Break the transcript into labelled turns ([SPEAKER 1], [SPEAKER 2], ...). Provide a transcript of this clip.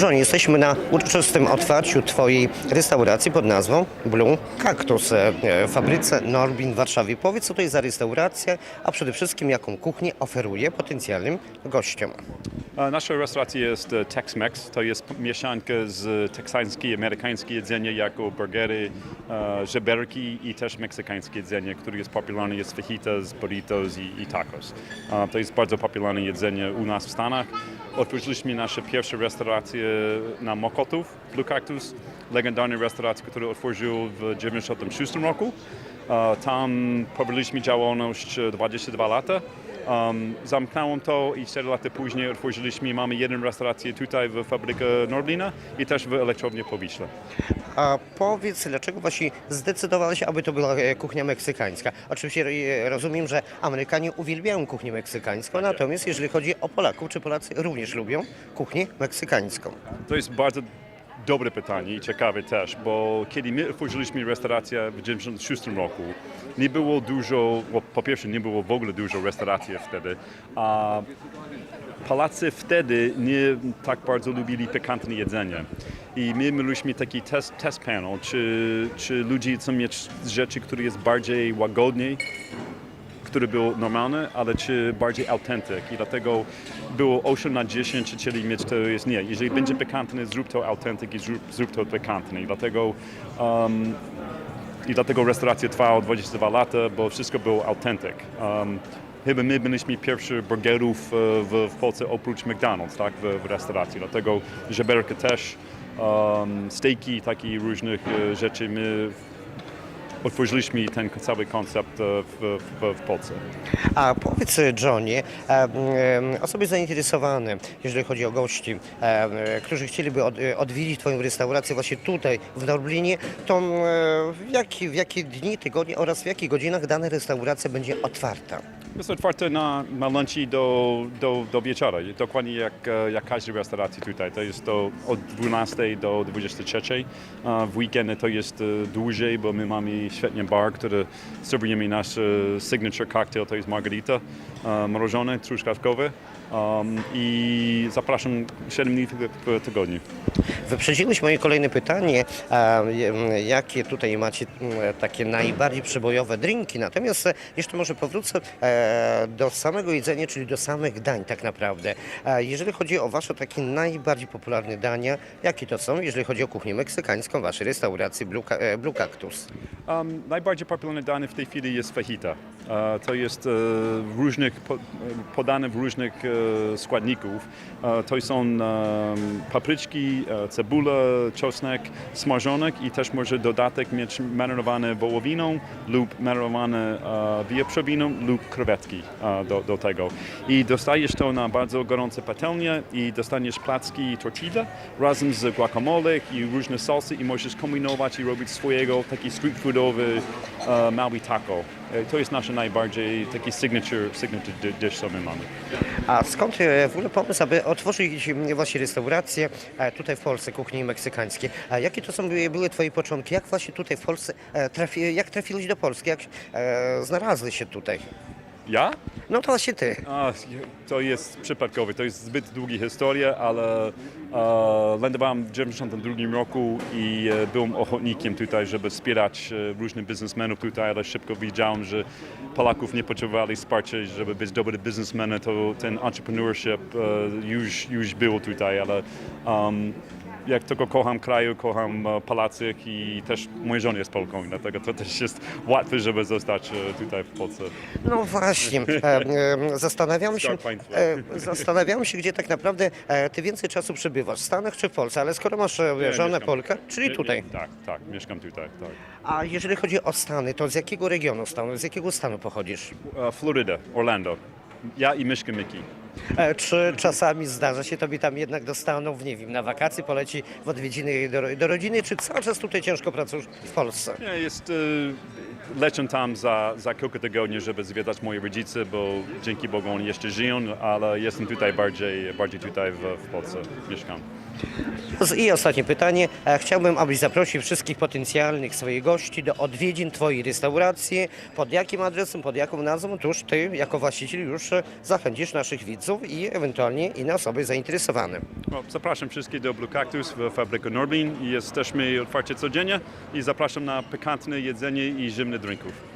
[SPEAKER 1] John, jesteśmy na uczciwym otwarciu Twojej restauracji pod nazwą Blue Cactus e, w fabryce Norbin w Warszawie. Powiedz, co to jest za restauracja, a przede wszystkim jaką kuchnię oferuje potencjalnym gościom.
[SPEAKER 2] E, Nasza restauracja jest e, Tex-Mex. To jest mieszanka z teksańskie i amerykańskie jedzenie, jako burgery, żeberki i też meksykańskie jedzenie, które jest popularne, jest fajitas, burritos i, i tacos. To jest bardzo popularne jedzenie u nas w Stanach. Otworzyliśmy naszą pierwszą restaurację na Mokotów, Blue Cactus, legendarna restauracja, która otworzył w 1996 roku. E, Tam prowadziliśmy działalność e, 22 lata. Um, zamknąłem to i 4 lata później otworzyliśmy, mamy jedną restaurację tutaj w fabryce Norblina i też w elektrowni Powiśle.
[SPEAKER 1] A powiedz, dlaczego właśnie zdecydowałeś, aby to była e, kuchnia meksykańska? Oczywiście e, rozumiem, że Amerykanie uwielbiają kuchnię meksykańską, natomiast jeżeli chodzi o Polaków, czy Polacy również lubią kuchnię meksykańską?
[SPEAKER 2] To jest bardzo dobre pytanie i ciekawe też, bo kiedy my otworzyliśmy restaurację w 1996 roku, nie było dużo, bo po pierwsze nie było w ogóle dużo restauracji wtedy, a Polacy wtedy nie tak bardzo lubili pikantne jedzenie. I my mieliśmy taki test, test panel, czy, czy ludzie chcą mieć rzeczy, które jest bardziej łagodniej, które było normalne, ale czy bardziej autentyk. I dlatego było 8 na 10, czy chcieli mieć to jest nie. Jeżeli będzie pikantne, zrób to autentyk i zrób, zrób to pikantne. I dlatego, um, I dlatego restauracja trwała 22 lata, bo wszystko było autentyk. Um, Chyba my byliśmy pierwszy burgerów e, w, w Polsce oprócz McDonald's, tak, w, w restauracji. Dlatego żeberka też, um, steaki, takie różnych e, rzeczy. My otworzyliśmy ten cały koncept e, w, w, w Polsce.
[SPEAKER 1] A powiedz Johnie, e, osoby zainteresowane, jeżeli chodzi o gości, e, którzy chcieliby od, odwiedzić Twoją restaurację właśnie tutaj w Norblinie, to w, jaki, w jakie dni, tygodnie oraz w jakich godzinach dana restauracja będzie otwarta?
[SPEAKER 2] Jest otwarte na, na lunchy do, do, do wieczora, dokładnie jak, e, jak każda restauracja tutaj. To jest to od 12 do 23. E, W weekendy to jest e, dłużej, bo my mamy świetny bar, który serwujemy nasz e, signature cocktail, to jest margarita, mrożone, truskawkowe. I zapraszam 7 dni w tygodniu.
[SPEAKER 1] Wyprzedziłeś moje kolejne pytanie, jakie tutaj macie takie najbardziej przebojowe drinki, natomiast e, jeszcze może powrócę e, do samego jedzenia, czyli do samych dań tak naprawdę. A Jeżeli chodzi o wasze takie najbardziej popularne dania, jakie to są, jeżeli chodzi o kuchnię meksykańską, waszej restauracji e, Blue Cactus?
[SPEAKER 2] Um, najbardziej popularne danie w tej chwili jest fajita. To jest e, różnych, e, podane w różnych e, składników. To są papryczki, cebula, czosnek, smażonek i też może dodatek mieć marynowane wołowiną lub marynowane wieprzowiną lub krewetki do, do tego. I dostajesz to na bardzo gorące patelnie i dostaniesz placki tortilla razem z guacamole i różne salsy i możesz kombinować i robić swojego taki street foodowy Maui taco. E, To jest nasz najbardziej taki signature, signature di- dish, co my mamy.
[SPEAKER 1] A skąd e, w ogóle pomysł, aby otworzyć właśnie restaurację e, tutaj w Polsce, kuchni meksykańskiej? A jakie to są były, Twoje początki? Jak właśnie tutaj w Polsce, trafi, jak trafiłeś do Polski? Jak znalazłeś się tutaj?
[SPEAKER 2] Ja?
[SPEAKER 1] No to właśnie Ty.
[SPEAKER 2] A, to jest przypadkowe, to jest zbyt długa historia, ale e, lądowałem w 1992 roku i e, byłem ochotnikiem tutaj, żeby wspierać e, różnych biznesmenów tutaj, ale szybko widziałem, że Polaków nie potrzebowali wsparcia, żeby być dobry biznesmenem, to ten entrepreneurship e, już, już był tutaj, ale um, jak tylko kocham kraju, kocham e, Polacy i też moja żona jest Polką, dlatego to też jest łatwe, żeby zostać e, tutaj w Polsce.
[SPEAKER 1] No właśnie, e, zastanawiam się, zastanawiam się, gdzie tak naprawdę Ty więcej czasu przebywasz, w Stanach czy w Polsce, ale skoro masz
[SPEAKER 2] Nie,
[SPEAKER 1] żonę
[SPEAKER 2] mieszkam-
[SPEAKER 1] Polkę, czyli tutaj.
[SPEAKER 2] Tak, tak, mieszkam tutaj, tak.
[SPEAKER 1] A jeżeli chodzi o Stany, to z jakiego regionu stanu, z jakiego stanu pochodzisz?
[SPEAKER 2] Floryda, Orlando. Ja i Myszka Miki.
[SPEAKER 1] E, Czy czasami zdarza się Tobie tam jednak do Stanów, nie wiem, na wakacje poleci w odwiedziny do, do rodziny, czy cały czas tutaj ciężko pracujesz w Polsce?
[SPEAKER 2] Nie, jest, e, lecę tam za, za kilka tygodni, żeby zwiedzać moje rodzice, bo dzięki Bogu oni jeszcze żyją, ale jestem tutaj bardziej, bardziej tutaj w, w Polsce mieszkam.
[SPEAKER 1] I ostatnie pytanie. E, Chciałbym, abyś zaprosił wszystkich potencjalnych swoich gości do odwiedzin Twojej restauracji. Pod jakim adresem, pod jaką nazwą? Tuż Ty, jako właściciel, już e, zachęcisz naszych widzów i ewentualnie inne osoby zainteresowane.
[SPEAKER 2] No, zapraszam wszystkich do Blue Cactus w fabryce Norbin. Jesteśmy otwarci codziennie i zapraszam na pikantne jedzenie i zimne drinków.